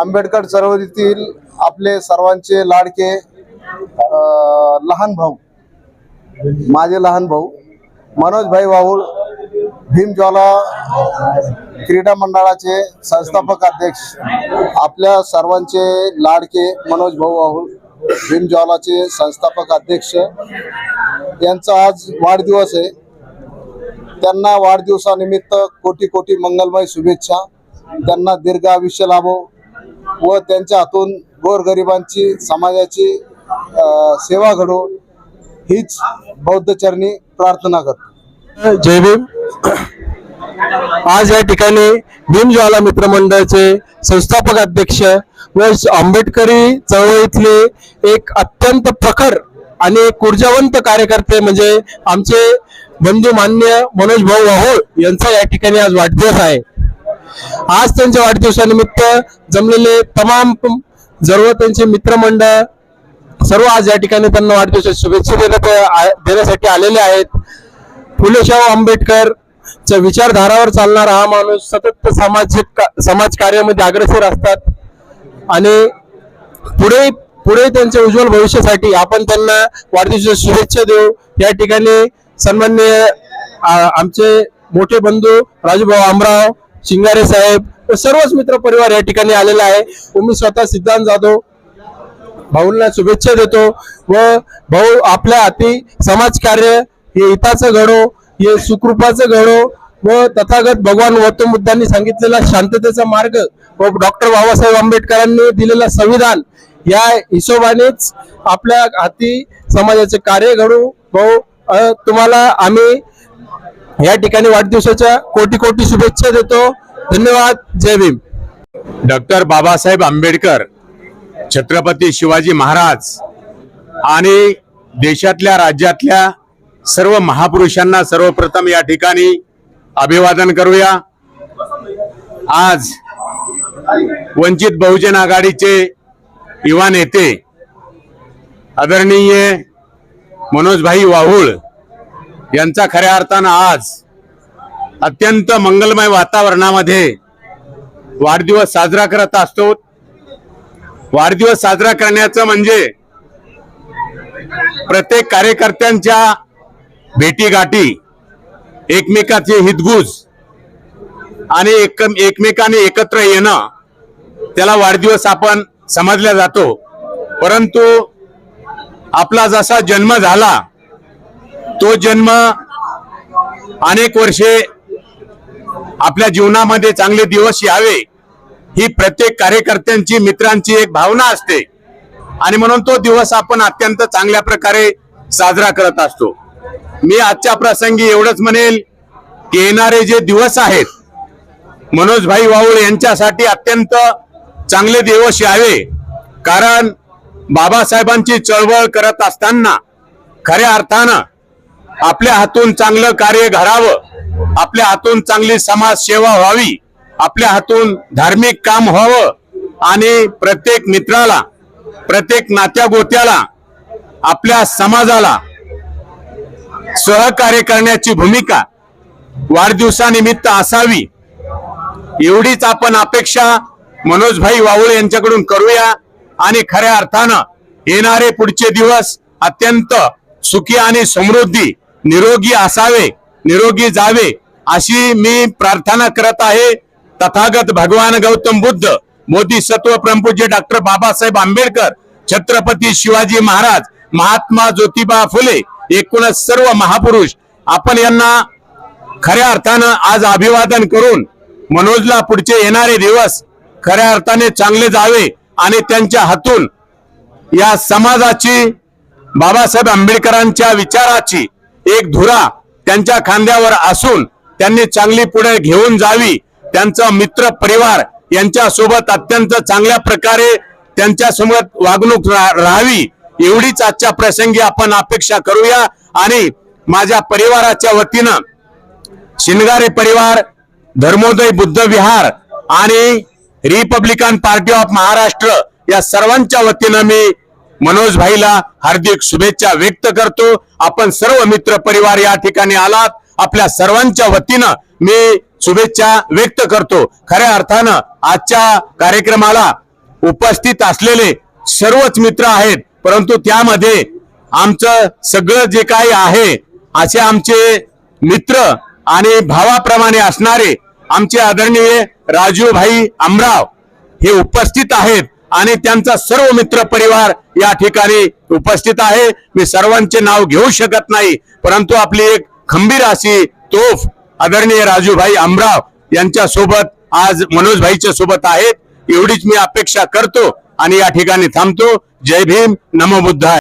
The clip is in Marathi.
आंबेडकर चळवळीतील आपले सर्वांचे लाडके लहान भाऊ. माझे लहान भाऊ मनोजभाई वाहुळ भीमज्वाला क्रीडा मंडळाचे संस्थापक अध्यक्ष आपल्या सर्वांचे लाडके मनोज भाऊ वाहुळ भीमज्वालाचे संस्थापक अध्यक्ष. यांचा आज वाढदिवस आहे. त्यांना वाढदिवसानिमित्त कोटी कोटी मंगलमय शुभेच्छा. त्यांना दीर्घ आयुष्य लाभो व त्यांच्या हातून गोरगरिबांची समाजाची सेवा घडो. हीच बौद्ध चरणी प्रार्थना करतो. जय भीम. आज या ठिकाणी भीमज्वाला मित्रमंडळाचे संस्थापक अध्यक्ष व आंबेडकरी चळवळीतले एक अत्यंत प्रखर आणि एक ऊर्जावंत कार्यकर्ते म्हणजे आमचे बंधू मान्य मनोज भाऊ वाहोळ यांचा या ठिकाणी आज वाढदिवस आहे. आज त्यांच्या वाढदिवसानिमित्त जमलेले तमाम सर्व त्यांचे मित्रमंडळ सर्व आज या ठिकाणी त्यांना वाढदिवसाच्या शुभेच्छा देण्यात आ- देण्यासाठी आलेले आहेत. फुले शाहू आंबेडकर च्या विचारधारावर चालणारा हा माणूस सतत सामाजिक का- समाज कार्यामध्ये अग्रसर असतात. आणि पुढे पुढे त्यांच्या उज्ज्वल भविष्यासाठी आपण त्यांना वाढदिवसाच्या शुभेच्छा देऊ. या ठिकाणी सन्मान्य आमचे मोठे बंधू राजूभाऊ आमराव शिंगारे साहेब सर्वच मित्र परिवार या ठिकाणी आलेला आहे. मी स्वतः सिद्धांत जाधव भाऊंना शुभेच्छा देतो व भाऊ आपल्या हाती समाज कार्य हे हिताचं घडो हे सुखरूपाचं घडो व तथागत भगवान गौतम बुद्धांनी सांगितलेला शांततेचा मार्ग व डॉक्टर बाबासाहेब आंबेडकरांनी दिलेला संविधान या हिशोबानेच आपल्या हाती समाजाचे कार्य घडू. भाऊ तुम्हाला आम्ही या ठिकाणी वाढदिवसाच्या कोटी कोटी शुभेच्छा देतो. धन्यवाद. जय भीम. डॉक्टर बाबासाहेब आंबेडकर छत्रपती शिवाजी महाराज आणि देशातल्या राज्यातल्या सर्व महापुरुषांना सर्वप्रथम या ठिकाणी अभिवादन करूया. आज वंचित बहुजन आघाडीचे युवा नेते आदरणीय मनोजभाई वाहुळ यांचा खऱ्या अर्थानं आज अत्यंत मंगलमय वातावरणामध्ये वाढदिवस साजरा करत असतो. वाढदिवस साजरा करण्याचं म्हणजे प्रत्येक कार्यकर्त्यांच्या भेटीगाठी एकमेकाचे हितगुज आणि एक एकमेकाने एकत्र येणं त्याला वाढदिवस आपण समजला जातो. परंतु आपला जसा जन्म झाला तो जन्म अनेक वर्षे आपल्या जीवनामध्ये चांगले दिवस यावे. ही प्रत्येक कार्यकर्त्यांची मित्रांची एक भावना असते. आणि म्हणून तो दिवस आपण अत्यंत चांगल्या प्रकारे साजरा करत असतो. मी आजच्या प्रसंगी एवढंच म्हणेल की येणारे जे दिवस आहेत मनोजभाई वाऊळ यांच्यासाठी अत्यंत चांगले दिवस यावे. कारण बाबासाहेबांची चळवळ करत असताना खऱ्या अर्थानं आपल्या हातून चांगलं कार्य घडावं आपल्या हातून चांगली समाज सेवा व्हावी आपल्या हातून धार्मिक काम व्हावं आणि प्रत्येक मित्राला प्रत्येक नात्या गोत्याला आपल्या समाजाला सहकार्य करण्याची भूमिका वाढदिवसानिमित्त असावी एवढीच आपण अपेक्षा मनोजभाई वावळे यांच्याकडून करूया आणि खऱ्या अर्थानं येणारे पुढचे दिवस अत्यंत सुखी आणि समृद्धी निरोगी असावे निरोगी जावे अशी मी प्रार्थना करत आहे. तथागत भगवान गौतम बुद्ध बोधिसत्व प्रमपूज्य डॉक्टर बाबासाहेब आंबेडकर छत्रपती शिवाजी महाराज महात्मा ज्योतिबा फुले एकूणच सर्व महापुरुष आपण यांना खऱ्या अर्थानं आज अभिवादन करून मनोजला पुढचे येणारे दिवस खऱ्या अर्थाने चांगले जावे आणि त्यांच्या हातून या समाजाची बाबासाहेब आंबेडकरांच्या विचाराची एक धुरा त्यांच्या खांद्यावर असून त्यांनी चांगली पुढे घेऊन जावी त्यांचा मित्र परिवार यांच्या सोबत अत्यंत चांगल्या प्रकारे त्यांच्यासोबत वागणूक रा- राहावी एवढीच आजच्या प्रसंगी आपण अपेक्षा करूया. आणि माझ्या परिवाराच्या वतीनं शिनगारे परिवार धर्मोदय बुद्ध विहार आणि रिपब्लिकन पार्टी ऑफ महाराष्ट्र या सर्वांच्या वतीनं मी मनोज भाईला हार्दिक शुभेच्छा व्यक्त करतो. आपण सर्व मित्र परिवार या ठिकाणी आलात. आपल्या सर्वांच्या वतीनं मी शुभेच्छा व्यक्त करतो. खऱ्या अर्थानं आजच्या कार्यक्रमाला उपस्थित असलेले सर्वच मित्र आहेत. परंतु त्यामध्ये आमचं सगळं जे काही आहे असे आमचे मित्र आणि भावाप्रमाणे असणारे आमचे आदरणीय राजूभाई आमराव हे उपस्थित आहेत आणि त्यांचा सर्व मित्र परिवार या ठिकाणी उपस्थित आहे. मी सर्वांचे नाव घेऊ शकत नाही परंतु आपली एक खंबीर अशी तोफ आदरणीय राजूभाई आमराव यांच्या सोबत आज मनोजभाईच्या सोबत आहेत. एवढीच मी अपेक्षा करतो आणि या ठिकाणी थांबतो. जय भीम. नमो बुद्धाय.